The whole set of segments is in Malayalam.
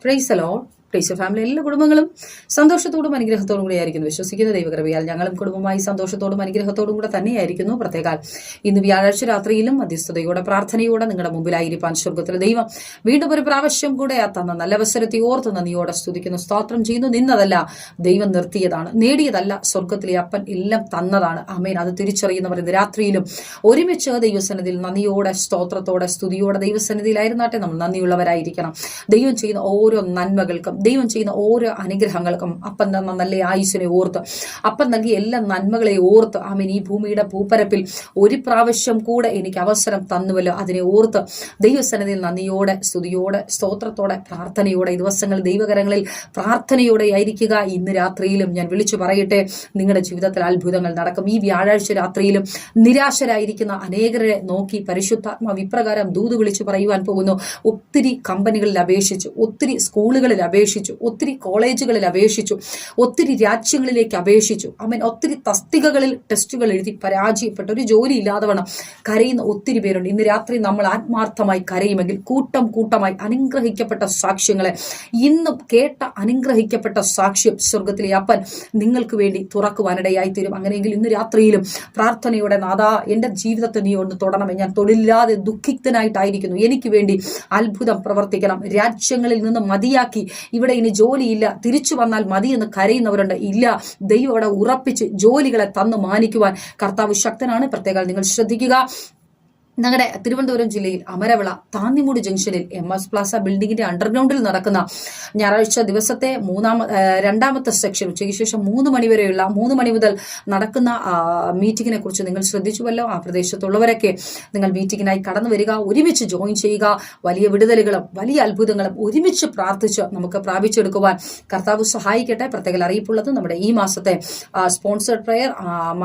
Praise the Lord. Praise family എല്ലാ കുടുംബങ്ങളും സന്തോഷത്തോടും അനുഗ്രഹത്തോടും കൂടി ആയിരിക്കുന്നു വിശ്വസിക്കുന്ന ദൈവകൃപയാൽ ഞങ്ങളും കുടുംബമായി സന്തോഷത്തോടും അനുഗ്രഹത്തോടും കൂടെ തന്നെയായിരിക്കുന്നു. പ്രത്യേകാൽ ഇന്ന് വ്യാഴാഴ്ച രാത്രിയിലും മധ്യസ്ഥതയോടെ പ്രാർത്ഥനയോടെ നിങ്ങളുടെ മുമ്പിലായിരിക്കാൻ സ്വർഗത്തിലെ ദൈവം വീണ്ടും ഒരു പ്രാവശ്യം കൂടെ ആ തന്ന നല്ല അവസരത്തെ ഓർത്ത് നന്ദിയോടെ സ്തുതിക്കുന്നു. സ്തോത്രം ചെയ്യുന്നു. നിന്നതല്ല ദൈവം നിർത്തിയതാണ്. നേടിയതല്ല സ്വർഗത്തിലെ അപ്പൻ എല്ലാം തന്നതാണ്. അമേൻ അത് തിരിച്ചറിയുന്നവർ ഇന്ന് രാത്രിയിലും ഒരുമിച്ച് ദൈവസന്നിധിയിൽ നന്ദിയോടെ സ്തോത്രത്തോടെ സ്തുതിയോടെ ദൈവസന്നിധിയിലായിരുന്നാട്ടെ നമ്മൾ നന്ദിയുള്ളവരായിരിക്കണം. ദൈവം ചെയ്യുന്ന ഓരോ നന്മകൾക്കും ദൈവം ചെയ്യുന്ന ഓരോ അനുഗ്രഹങ്ങൾക്കും അപ്പൻ തന്ന നല്ല ആയുസിനെ ഓർത്ത് അപ്പൻ നൽകിയ എല്ലാ നന്മകളെ ഓർത്ത് ആമീൻ ഈ ഭൂമിയുടെ ഭൂപ്പരപ്പിൽ ഒരു പ്രാവശ്യം കൂടെ എനിക്ക് അവസരം തന്നുവല്ലോ. അതിനെ ഓർത്ത് ദൈവസന്നിധിയിൽ നന്ദിയോടെ സ്തുതിയോടെ സ്തോത്രത്തോടെ പ്രാർത്ഥനയോടെ ദിവസങ്ങൾ ദൈവകരങ്ങളിൽ പ്രാർത്ഥനയോടെ ആയിരിക്കുക. ഇന്ന് രാത്രിയിലും ഞാൻ വിളിച്ചു പറയട്ടെ നിങ്ങളുടെ ജീവിതത്തിൽ അത്ഭുതങ്ങൾ നടക്കും. ഈ വ്യാഴാഴ്ച രാത്രിയിലും നിരാശരായിരിക്കുന്ന അനേകരെ നോക്കി പരിശുദ്ധാത്മാവ് ഇപ്രകാരം ദൂത് വിളിച്ചു പറയുവാൻ പോകുന്നു. ഒത്തിരി കമ്പനികളിൽ അപേക്ഷിച്ച് ഒത്തിരി സ്കൂളുകളിൽ അപേക്ഷിച്ചു ഒത്തിരി കോളേജുകളിൽ അപേക്ഷിച്ചു. ഒത്തിരി രാജ്യങ്ങളിലേക്ക് അപേക്ഷിച്ചു. അവൻ ഒത്തിരി തസ്തികകളിൽ ടെസ്റ്റുകൾ എഴുതി പരാജയപ്പെട്ട. ഒരു ജോലി ഇല്ലാതെ വേണം കരയുന്ന ഒത്തിരി പേരുണ്ട്. ഇന്ന് രാത്രി നമ്മൾ ആത്മാർത്ഥമായി കരയുമെങ്കിൽ കൂട്ടം കൂട്ടമായി അനുഗ്രഹിക്കപ്പെട്ട സാക്ഷ്യങ്ങളെ. ഇന്നും കേട്ട അനുഗ്രഹിക്കപ്പെട്ട സാക്ഷ്യം സ്വർഗത്തിലെ അപ്പൻ നിങ്ങൾക്ക് വേണ്ടി തുറക്കുവാനിടയായി തീരും അങ്ങനെയെങ്കിൽ ഇന്ന് രാത്രിയിലും പ്രാർത്ഥനയുടെ നാദാ എന്റെ ജീവിതത്തെ നീ ഒന്ന് തൊടണമേ. ഞാൻ തൊഴിലില്ലാതെ ദുഃഖിതനായിട്ടായിരിക്കുന്നു. എനിക്ക് വേണ്ടി അത്ഭുതം പ്രവർത്തിക്കണം. രാജ്യങ്ങളിൽ നിന്ന് മതിയാക്കി ഇവിടെ ഇനി ജോലിയില്ല തിരിച്ചു വന്നാൽ മതി എന്ന് കരയുന്നവരുണ്ട്. ഇല്ല ദൈവം അവിടെ ഉറപ്പിച്ച് ജോലികളെ തന്നു മാനിക്കുവാൻ കർത്താവ് ശക്തനാണ്. പ്രത്യേകം നിങ്ങൾ ശ്രദ്ധിക്കുക. ഞങ്ങളുടെ തിരുവനന്തപുരം ജില്ലയിൽ അമരവിള താന്നിമൂട് ജംഗ്ഷനിൽ എം എസ് പ്ലാസ ബിൽഡിംഗിന്റെ അണ്ടർഗ്രൗണ്ടിൽ നടക്കുന്ന ഞായറാഴ്ച ദിവസത്തെ മൂന്നാമ രണ്ടാമത്തെ സെക്ഷൻ ഉച്ചയ്ക്ക് ശേഷം മൂന്ന് മണി വരെയുള്ള മൂന്ന് മണി മുതൽ നടക്കുന്ന മീറ്റിങ്ങിനെ കുറിച്ച് നിങ്ങൾ ശ്രദ്ധിച്ചുവല്ലോ. ആ പ്രദേശത്തുള്ളവരൊക്കെ നിങ്ങൾ മീറ്റിങ്ങിനായി കടന്നു വരിക ഒരുമിച്ച് ജോയിൻ ചെയ്യുക. വലിയ വിടുതലുകളും വലിയ അത്ഭുതങ്ങളും ഒരുമിച്ച് പ്രാർത്ഥിച്ച് നമുക്ക് പ്രാപിച്ചെടുക്കുവാൻ കർത്താവ് സഹായിക്കട്ടെ. പ്രത്യേക അറിയിപ്പുള്ളത് നമ്മുടെ ഈ മാസത്തെ സ്പോൺസർഡ് പ്രയർ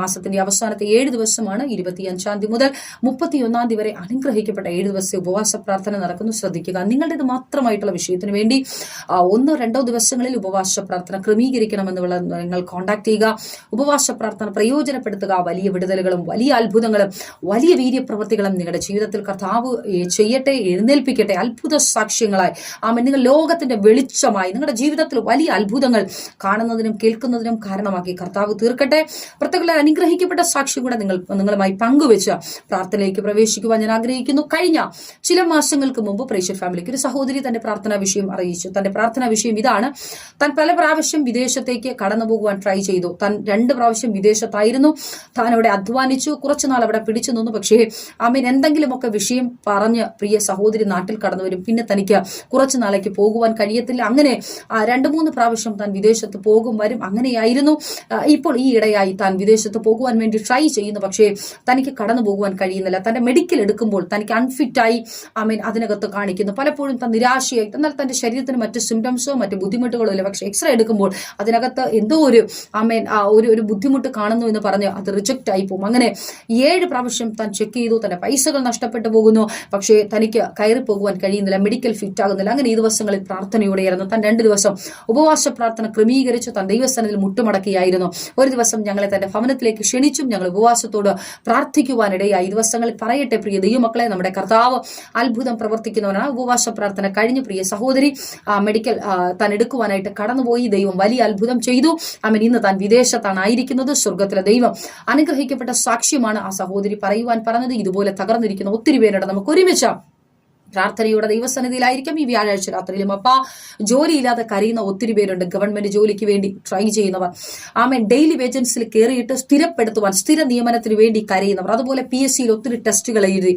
മാസത്തിന്റെ അവസാനത്തെ ഏഴ് ദിവസമാണ് ഇരുപത്തിയഞ്ചാം തീയതി മുതൽ മുപ്പത്തിയൊന്നാം തീയതി വരെ അനുഗ്രഹിക്കപ്പെട്ട ഏഴ് ദിവസത്തെ ഉപവാസ പ്രാർത്ഥന നടക്കുന്നു. ശ്രദ്ധിക്കുക. നിങ്ങളുടേത് മാത്രമായിട്ടുള്ള വിഷയത്തിന് വേണ്ടി ഒന്നോ രണ്ടോ ദിവസങ്ങളിൽ ഉപവാസ പ്രാർത്ഥന ക്രമീകരിക്കണമെന്നുള്ള നിങ്ങൾ കോൺടാക്ട് ചെയ്യുക. ഉപവാസ പ്രാർത്ഥന പ്രയോജനപ്പെടുത്തുക. വലിയ വിടുതലുകളും വലിയ അത്ഭുതങ്ങളും വലിയ വീര്യപ്രവൃത്തികളും നിങ്ങളുടെ ജീവിതത്തിൽ കർത്താവ് ചെയ്യട്ടെ എഴുന്നേൽപ്പിക്കട്ടെ. അത്ഭുത സാക്ഷ്യങ്ങളായി. ആമ നിങ്ങൾ ലോകത്തിന്റെ വെളിച്ചമായി നിങ്ങളുടെ ജീവിതത്തിൽ വലിയ അത്ഭുതങ്ങൾ കാണുന്നതിനും കേൾക്കുന്നതിനും കാരണമാക്കി കർത്താവ് തീർക്കട്ടെ. പ്രത്യേക അനുഗ്രഹിക്കപ്പെട്ട സാക്ഷ്യം കൂടെ നിങ്ങൾ നിങ്ങളുമായി പങ്കുവെച്ച് പ്രാർത്ഥനയിലേക്ക് പ്രവേശിക്കുവാൻ ഞാൻ ആഗ്രഹിക്കുന്നു. കഴിഞ്ഞ ചില മാസങ്ങൾക്ക് മുമ്പ് പ്രേക്ഷർ ഫാമിലിക്ക് ഒരു സഹോദരി തന്റെ പ്രാർത്ഥനാ വിഷയം അറിയിച്ചു. തന്റെ പ്രാർത്ഥനാ വിഷയം ഇതാണ്. താൻ പല പ്രാവശ്യം വിദേശത്തേക്ക് കടന്നു പോകുവാൻ ട്രൈ ചെയ്തു. താൻ രണ്ട് പ്രാവശ്യം വിദേശത്തായിരുന്നു. താൻ അവിടെ അധ്വാനിച്ചു. കുറച്ചുനാൾ അവിടെ പിടിച്ചു നിന്നു. പക്ഷേ അമീൻ എന്തെങ്കിലുമൊക്കെ വിഷയം പറഞ്ഞ് പ്രിയ സഹോദരി നാട്ടിൽ കടന്നു വരും. പിന്നെ തനിക്ക് കുറച്ചു നാളേക്ക് പോകുവാൻ കഴിയത്തില്ല. അങ്ങനെ രണ്ട് മൂന്ന് പ്രാവശ്യം താൻ വിദേശത്ത് പോകും വരും അങ്ങനെയായിരുന്നു. ഇപ്പോൾ ഈ ഇടയായി താൻ വിദേശത്ത് പോകുവാൻ വേണ്ടി ട്രൈ ചെയ്യുന്നു. പക്ഷേ തനിക്ക് കടന്നു പോകുവാൻ കഴിയുന്നില്ല. തന്റെ മെഡിക്കൽ എടുക്കുമ്പോൾ തനിക്ക് അൺഫിറ്റായി ഐ മീൻ അതിനകത്ത് കാണിക്കുന്നു. പലപ്പോഴും താൻ നിരാശയായി. എന്നാൽ തന്റെ ശരീരത്തിന് മറ്റ് സിംറ്റംസോ മറ്റ് ബുദ്ധിമുട്ടുകളോ ഇല്ല. പക്ഷേ എക്സ്റേ എടുക്കുമ്പോൾ അതിനകത്ത് എന്തോ ഒരു ഐ മീൻ ഒരു ഒരു ബുദ്ധിമുട്ട് കാണുന്നു എന്ന് പറഞ്ഞ് അത് റിജക്റ്റ് ആയി പോകും. അങ്ങനെ ഏഴ് പ്രാവശ്യം താൻ ചെക്ക് ചെയ്തു. തന്റെ പൈസകൾ നഷ്ടപ്പെട്ടു പോകുന്നു. പക്ഷേ തനിക്ക് കയറി പോകുവാൻ കഴിയുന്നില്ല. മെഡിക്കൽ ഫിറ്റ് ആകുന്നില്ല. അങ്ങനെ ഈ ദിവസങ്ങളിൽ പ്രാർത്ഥനയോടെയായിരുന്നു. താൻ രണ്ട് ദിവസം ഉപവാസ പ്രാർത്ഥന ക്രമീകരിച്ചു താൻ ദൈവസ്ഥാനത്തിൽ മുട്ടുമടക്കിയായിരുന്നു. ഒരു ദിവസം ഞങ്ങളെ തന്റെ ഭവനത്തിലേക്ക് ക്ഷണിച്ചും ഞങ്ങൾ ഉപവാസത്തോട് പ്രാർത്ഥിക്കുവാനിടയായി. ഈ ദിവസങ്ങളിൽ പറയട്ടെ പ്രിയ ദൈവമക്കളെ നമ്മുടെ കർത്താവ് അത്ഭുതം പ്രവർത്തിക്കുന്നവനാണ്. ഉപവാസ പ്രാർത്ഥന കഴിഞ്ഞു. പ്രിയ സഹോദരി മെഡിക്കൽ താൻ എടുക്കുവാനായിട്ട് കടന്നുപോയി. ദൈവം വലിയ അത്ഭുതം ചെയ്തു. അവൻ ഇന്ന് താൻ വിദേശത്താണ് ആയിരിക്കുന്നത്. സ്വർഗത്തിലെ ദൈവം അനുഗ്രഹിക്കപ്പെട്ട സാക്ഷ്യമാണ് ആ സഹോദരി പറയുവാൻ പറഞ്ഞത്. ഇതുപോലെ തകർന്നിരിക്കുന്ന ഒത്തിരി പേരുടെ നമുക്ക് ഒരുമിച്ച് പ്രാർത്ഥനയുടെ ദൈവസന്നിധിയിലായിരിക്കും ഈ വ്യാഴാഴ്ച രാത്രിയിലും. അപ്പ ജോലിയില്ലാതെ കരയുന്ന ഒത്തിരി പേരുണ്ട്. ഗവൺമെന്റ് ജോലിക്ക് വേണ്ടി ട്രൈ ചെയ്യുന്നവർ. ആമേ ഡെയിലി വേജൻസിൽ കയറിയിട്ട് സ്ഥിരപ്പെടുത്തുവാൻ സ്ഥിര നിയമനത്തിന് വേണ്ടി കരയുന്നവർ. അതുപോലെ പി എസ് സിയിൽ ഒത്തിരി ടെസ്റ്റുകൾ എഴുതി.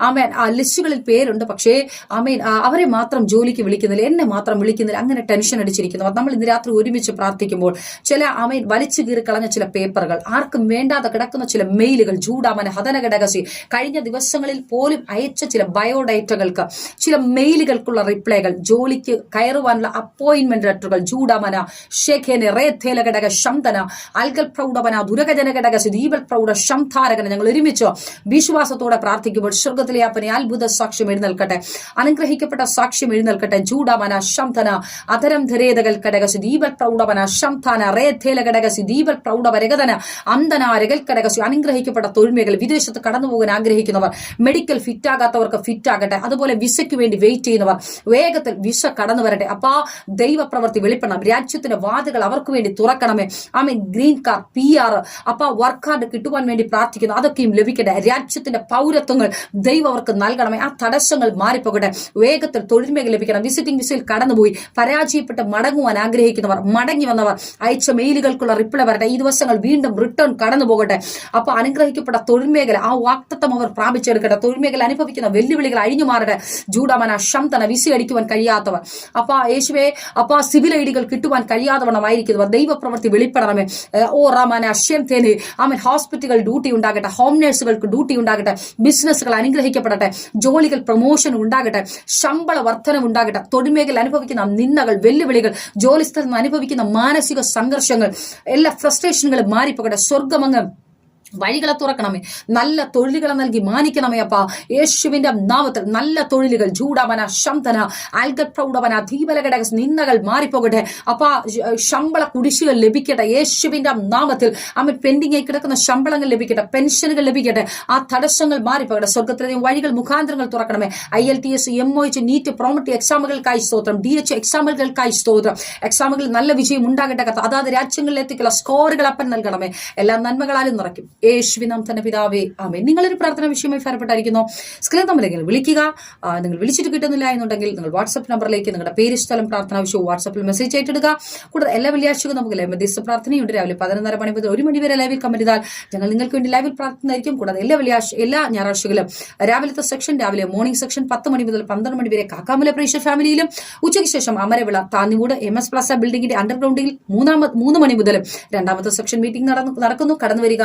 ആമേൻ ആ ലിസ്റ്റുകളിൽ പേരുണ്ട്. പക്ഷേ ആമേൻ അവരെ മാത്രം ജോലിക്ക് വിളിക്കുന്നില്ല. എന്നെ മാത്രം വിളിക്കുന്നില്ല. അങ്ങനെ ടെൻഷൻ അടിച്ചിരിക്കുന്നവർ. നമ്മൾ ഇന്ന് രാത്രി ഒരുമിച്ച് പ്രാർത്ഥിക്കുമ്പോൾ ചില ആമേൻ വലിച്ചു കീറി കളഞ്ഞ ചില പേപ്പറുകൾ ആർക്കും വേണ്ടാതെ കിടക്കുന്ന ചില മെയിലുകൾ ജൂഡാമന ഹതനഘടകസി കഴിഞ്ഞ ദിവസങ്ങളിൽ പോലും അയച്ച ചില ബയോഡേറ്റകൾക്ക് ചില മെയിലുകൾക്കുള്ള റിപ്ലൈകൾ ജോലിക്ക് കയറുവാനുള്ള അപ്പോയിന്റ്മെന്റ് ലെറ്ററുകൾ ജൂഡമന ഷെഖേനെ റേഥേല ഘടക ശന്തന അൽഗൽ പ്രൗഢമന ദുരകജന ഘടക ദീപൽ പ്രൗഢ ശംധാരകന ഞങ്ങൾ ഒരുമിച്ച് വിശ്വാസത്തോടെ പ്രാർത്ഥിക്കുമ്പോൾ സ്വർഗത്തിലെ അപ്പനെ അത്ഭുത സാക്ഷ്യം എഴുന്നേൽക്കട്ടെ. അനുഗ്രഹിക്കപ്പെട്ട സാക്ഷ്യം എഴുന്നേൽക്കട്ടെ. ജൂഡമന ശംധന അധരം ധരേതകൽ ഘടകസി ദീപൽ പ്രൗഢമന ശംധാന റേഥേല ഘടകസി ദീപൽ പ്രൗഢവരകതന അന്തന രകൽ ഘടകസി അനുഗ്രഹിക്കപ്പെട്ട തൊഴിൽമേഖല വിദേശത്ത് കടന്നു പോകാൻ ആഗ്രഹിക്കുന്നവർ മെഡിക്കൽ ഫിറ്റ് ആകാത്തവർക്ക് ഫിറ്റ് ആകട്ടെ അതുപോലെ അതുപോലെ വിസയ്ക്ക് വേണ്ടി വെയിറ്റ് ചെയ്യുന്നവർ വേഗത്തിൽ വിസ കടന്നു വരട്ടെ. അപ്പൊ ആ ദൈവപ്രവർത്തി വെളിപ്പെടണം. രാജ്യത്തിന്റെ വാതുകൾ അവർക്ക് വേണ്ടി തുറക്കണമേ. ആമീൻ. ഗ്രീൻ കാർഡ് പി ആർ അപ്പൊ വർക്ക് കാർഡ് കിട്ടുവാൻ വേണ്ടി പ്രാർത്ഥിക്കുന്നു. അതൊക്കെയും ലഭിക്കട്ടെ. രാജ്യത്തിന്റെ പൗരത്വങ്ങൾ ദൈവം അവർക്ക് നൽകണമേ. ആ തടസ്സങ്ങൾ മാറിപ്പോകട്ടെ. വേഗത്തിൽ തൊഴിൽ മേഖല ലഭിക്കണം വിസിറ്റിംഗ് വിസയിൽ കടന്നുപോയി പരാജയപ്പെട്ട് മടങ്ങുവാൻ ആഗ്രഹിക്കുന്നവർ മടങ്ങി വന്നവർ അയച്ച മെയിലുകൾക്കുള്ള റിപ്ലൈ വരട്ടെ. ഈ ദിവസങ്ങൾ വീണ്ടും റിട്ടേൺ കടന്നു പോകട്ടെ അപ്പൊ അനുഗ്രഹിക്കപ്പെട്ട തൊഴിൽ മേഖല ആ വാക്തത്വം അവർ പ്രാപിച്ചെടുക്കട്ടെ. തൊഴിൽ മേഖല അനുഭവിക്കുന്ന വെല്ലുവിളികൾ അഴിഞ്ഞു മാറട്ടെ. ജൂഡമന ശംതന വിസിയടിക്കുവാൻ കഴിയാത്തവർ. അപ്പൊ യേശുവെ അപ്പൊ സിവിൽ ഐഡികൾ കിട്ടുവാൻ കഴിയാത്തവണ്ണമായിരിക്കുന്നവർ ദൈവപ്രവൃത്തി വെളിപ്പെടണമേ. ഓ റമന അശ്യം തേന് ആമൻ ഹോസ്പിറ്റലുകൾ ഡ്യൂട്ടി ഉണ്ടാകട്ടെ ഹോം നഴ്സുകൾക്ക് ഡ്യൂട്ടി ഉണ്ടാകട്ടെ ബിസിനസ്സുകൾ അനുഗ്രഹിക്കപ്പെടട്ടെ ജോലികൾ പ്രൊമോഷൻ ഉണ്ടാകട്ടെ ശമ്പള വർധനം ഉണ്ടാകട്ടെ തൊഴിൽമേഖല അനുഭവിക്കുന്ന നിന്നകൾ വെല്ലുവിളികൾ ജോലിസ്ഥലത്ത് അനുഭവിക്കുന്ന മാനസിക സംഘർഷങ്ങൾ എല്ലാ ഫ്രസ്ട്രേഷനുകളും മാറിപ്പോകട്ടെ സ്വർഗമങ്ങ് വഴികളെ തുറക്കണമേ. നല്ല തൊഴിലുകളെ നൽകി മാനിക്കണമേ അപ്പ. യേശുവിന്റെ നാമത്തിൽ നല്ല തൊഴിലുകൾ ജൂഡവന ശംതന അൽഗപ്രൗഢവന ധീപലഘടക നിന്ദകൾ മാറിപ്പോകട്ടെ. അപ്പ ശമ്പള കുടിശ്ശികൾ ലഭിക്കട്ടെ. യേശുവിന്റെ നാമത്തിൽ അമ്മ പെൻഡിംഗ് ആയി കിടക്കുന്ന ശമ്പളങ്ങൾ ലഭിക്കട്ടെ. പെൻഷനുകൾ ലഭിക്കട്ടെ. ആ തടസ്സങ്ങൾ മാറിപ്പോകട്ടെ. സ്വർഗത്തിലെ വഴികൾ മുഖാന്തരങ്ങൾ തുറക്കണമേ. I L T S M O H NEET പ്രോമറ്റ് എക്സാമുകൾക്കായി സ്തോത്രം. ഡി എച്ച് എക്സാമുകൾക്കായി സ്തോത്രം. എക്സാമുകളിൽ നല്ല വിജയം ഉണ്ടാകട്ടെ കഥ അതാത് രാജ്യങ്ങളിലെത്തിക്കുള്ള സ്കോറുകൾ അപ്പൻ നൽകണമേ. എല്ലാ നന്മകളാലും നിറയ്ക്കും. യേശുവി നാം തന്നെ പിതാവേ ആമേ നിങ്ങളൊരു പ്രാർത്ഥന വിഷയമായി ഫലപ്പെട്ടായിരിക്കുന്നു സ്ക്രീൻ തമ്മിലെങ്കിൽ വിളിക്കുക. നിങ്ങൾ വിളിച്ചിട്ട് കിട്ടുന്നില്ല എന്നുണ്ടെങ്കിൽ നിങ്ങൾ വാട്സപ്പ് നമ്പറിലേക്ക് നിങ്ങളുടെ പേര് സ്ഥലം പ്രാർത്ഥന വിഷയവും വാട്സപ്പിൽ മെസ്സേജ് ആയിട്ടിടുക. കൂടാതെ എല്ലാ വെള്ളിയാഴ്ചകളും നമുക്ക് ലൈവ് മധ്യസ്ഥ പ്രാർത്ഥനയുണ്ട്. രാവിലെ പതിനൊന്നര മണി മുതൽ ഒരു മണി വരെ ലൈവിൽ കമന്റ് ഞങ്ങൾ നിങ്ങൾക്ക് വേണ്ടി ലൈവിൽ പ്രാർത്ഥനയായിരിക്കും കൂടാതെ എല്ലാ വെള്ളിയാഴ്ച എല്ലാ ഞായറാഴ്ചകളും രാവിലത്തെ സെക്ഷൻ രാവിലെ മോർണിംഗ് സെക്ഷൻ പത്ത് മണി മുതൽ പന്ത്രണ്ട് മണി വരെ കാക്കാമല പ്രേക്ഷ ഫാമിലിയിലും ഉച്ചയ്ക്ക് ശേഷം Amaravila Thannimoodu M S Plaza ബിൽഡിംഗിന്റെ അണ്ടർഗ്രൗണ്ടിൽ മൂന്നാമത് മൂന്ന് മണി മുതൽ രണ്ടാമത്തെ സെക്ഷൻ മീറ്റിംഗ് നടക്കുന്നു. കടന്നു വരിക.